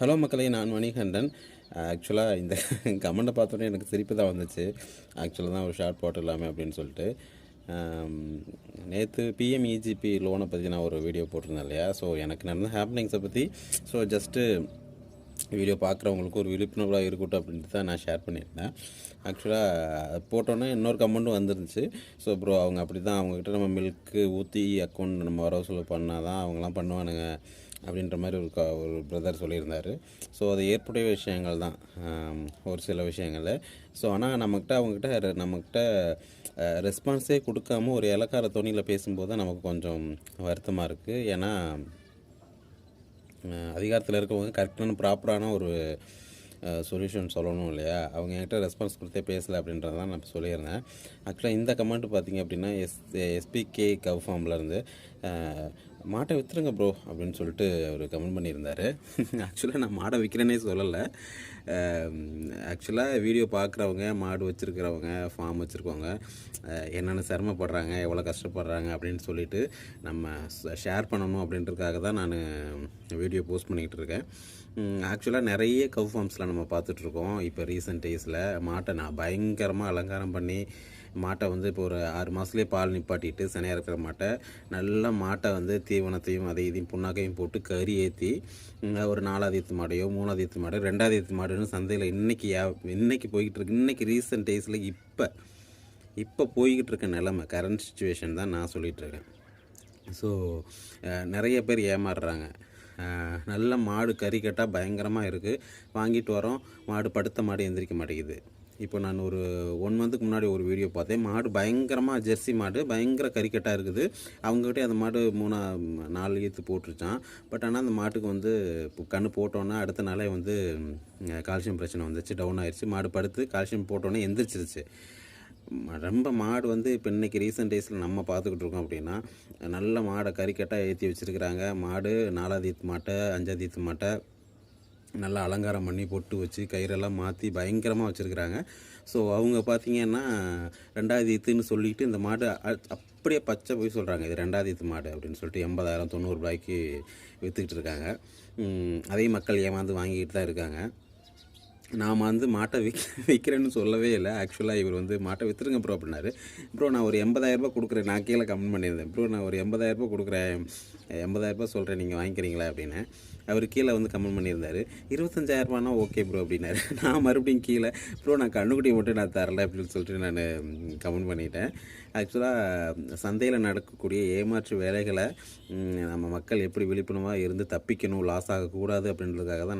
Hello மக்களே நான் மணிகண்டன். ஆக்சுவலாக இந்த கமெண்ட்டை பார்த்தோன்னே எனக்கு சிரிப்பு தான் வந்துச்சு. ஆக்சுவலாக தான் ஒரு ஷார்ட் போட்டுடலாமே அப்படின்னு சொல்லிட்டு. நேற்று பிஎம்இஜிபி லோனை பற்றி நான் ஒரு வீடியோ போட்டிருந்தேன் இல்லையா? ஸோ எனக்கு நடந்த ஹேப்பனிங்ஸை பற்றி ஸோ ஜஸ்ட்டு வீடியோ பார்க்குறவங்களுக்கு ஒரு விழிப்புணர்வாக இருக்கட்டும் அப்படின்ட்டு தான் நான் ஷேர் பண்ணியிருந்தேன். ஆக்சுவலாக போட்டோன்னே இன்னொரு கமெண்ட்டும் வந்துருந்துச்சு. ஸோ ப்ரோ அவங்க அப்படி தான் அவங்கக்கிட்ட நம்ம மில்க்கு ஊற்றி அக்கௌண்ட் நம்ம வரவு செலவு பண்ணால் தான் அவங்களாம் பண்ணுவானுங்க. அப்படின்ற மாதிரி ஒரு க ஒரு பிரதர் சொல்லியிருந்தார். ஸோ அது ஏற்புடைய விஷயங்கள் தான். ஒரு சில விஷயங்கள் ஸோ ஆனால் நம்மக்கிட்ட அவங்கக்கிட்ட நம்மக்கிட்ட ரெஸ்பான்ஸே கொடுக்காம ஒரு இலக்கார தொனியில் பேசும்போது தான் நமக்கு கொஞ்சம் வருத்தமாக இருக்குது ஏன்னா அதிகாரத்தில் இருக்கவங்க கரெக்டான ப்ராப்பரான ஒரு சொல்யூஷன் சொல்லணும் இல்லையா? அவங்க என்கிட்ட ரெஸ்பான்ஸ் கொடுத்தே பேசலை அப்படின்றது தான் நான் சொல்லியிருந்தேன். ஆக்சுவலாக இந்த கமெண்ட் பார்த்தீங்க அப்படின்னா எஸ் எஸ்பிகே கவ் ஃபார்ம்லேருந்து மாட்டை விற்றுருங்க ப்ரோ அப்படின்னு சொல்லிட்டு அவர் கமெண்ட் பண்ணியிருந்தார். ஆக்சுவலாக நான் மாடை விற்கிறேனே சொல்லலை. ஆக்சுவலாக வீடியோ பார்க்குறவங்க மாடு வச்சுருக்கிறவங்க ஃபார்ம் வச்சுருக்கவங்க என்னென்ன சிரமப்படுறாங்க எவ்வளோ கஷ்டப்படுறாங்க அப்படின்னு சொல்லிட்டு நம்ம ஷேர் பண்ணணும் அப்படின்றதுக்காக தான் நான் வீடியோ போஸ்ட் பண்ணிக்கிட்டு இருக்கேன். ஆக்சுவலாக நிறைய கவ் ஃபார்ம்ஸில் நம்ம பார்த்துட்ருக்கோம் இப்போ ரீசெண்ட் டேஸில் மாட்டை நான் பயங்கரமாக அலங்காரம் பண்ணி மாட்டை வந்து இப்போ ஒரு ஆறு மாதத்துலேயே பால் நிப்பாட்டிட்டு சனையாக இருக்கிற மாட்டை நல்லா மாட்டை வந்து தீவனத்தையும் அதை இதையும் புண்ணாக்கையும் போட்டு கறி ஏற்றி ஒரு நாலாவது மாடையோ மூணாவது ஈத்து மாடையோ ரெண்டாவது ஈத்து மாடுன்னு சந்தையில் இன்னைக்கு யா இன்னைக்கு போய்கிட்டு இருக்கு. இன்றைக்கி ரீசெண்ட் டேஸில் இப்போ இப்போ போய்கிட்டு இருக்க நிலமை கரண்ட் சுச்சுவேஷன் தான் நான் சொல்லிகிட்டு இருக்கேன். ஸோ நிறைய பேர் ஏமாறுறாங்க. நல்ல மாடு கறி கட்டாக பயங்கரமாக இருக்குது வாங்கிட்டு வரோம். மாடு படுத்த மாடு எந்திரிக்க மாட்டேங்குது. இப்போ நான் ஒரு ஒன் மந்த்துக்கு முன்னாடி ஒரு வீடியோ பார்த்தேன். மாடு பயங்கரமாக ஜெர்சி மாடு பயங்கர கறிக்கட்டாக இருக்குது. அவங்ககிட்ட அந்த மாடு மூணா நாலு ஈத்து போட்டுருச்சான். பட் ஆனால் அந்த மாட்டுக்கு வந்து இப்போ கண்ணு அடுத்த நாளே வந்து கால்சியம் பிரச்சனை வந்துச்சு டவுன் ஆயிடுச்சு மாடு படுத்து கால்சியம் போட்டோன்னே எந்திரிச்சிருச்சு. ரொம்ப மாடு வந்து இப்போ இன்னைக்கு ரீசெண்ட் டேஸில் நம்ம பார்த்துக்கிட்டு இருக்கோம் அப்படின்னா நல்ல மாடை கறிக்கட்டாக ஏற்றி வச்சுருக்கிறாங்க. மாடு நாலாவது ஈத்து மாட்டை அஞ்சாவது ஈத்து மாட்டை நல்லா அலங்காரம் பண்ணி பொட்டு வச்சு கயிறெல்லாம் மாற்றி பயங்கரமாக வச்சுருக்குறாங்க. ஸோ அவங்க பார்த்தீங்கன்னா ரெண்டாவது ஈத்துன்னு சொல்லிட்டு இந்த மாடு அ- அப்படியே பச்சை போய் சொல்கிறாங்க இது ரெண்டாவது ஈத்து மாடு அப்படின்னு சொல்லிட்டு எண்பதாயிரம் தொண்ணூறுரூபாய்க்கு விற்றுக்கிட்டு இருக்காங்க. அதே அதையும் மக்கள் ஏமாந்து வாங்கிக்கிட்டு தான் இருக்காங்க. நாம் வந்து மாட்டை விக் விற்கிறேன்னு சொல்லவே இல்லை. ஆக்சுவலாக இவர் வந்து மாட்டை விற்றுருங்க ப்ரோ அப்படின்னாரு. ப்ரோ நான் ஒரு எண்பதாயிரரூபா கொடுக்குறேன். நான் கீழே கமெண்ட் பண்ணியிருந்தேன். ப்ரோ நான் ஒரு எண்பதாயிரரூபா கொடுக்குறேன். எண்பதாயிரரூபா சொல்கிறேன் நீங்கள் வாங்கிக்கிறீங்களா அப்படின்னு. அவர் கீழே வந்து கமெண்ட் பண்ணியிருந்தார். இருபத்தஞ்சாயிரரூபானா ஓகே ப்ரோ அப்படின்னாரு. நான் மறுபடியும் கீழே ப்ரோ நான் கண்ணுக்குட்டி மட்டும் நான் தரல அப்படின்னு சொல்லிட்டு நான் கமெண்ட் பண்ணிட்டேன். ஆக்சுவலாக சந்தையில் நடக்கக்கூடிய ஏமாற்று வேலைகளை நம்ம மக்கள் எப்படி விழிப்புணர்வாக இருந்து தப்பிக்கணும் லாஸ் ஆகக்கூடாது அப்படின்றதுக்காக தான் நான்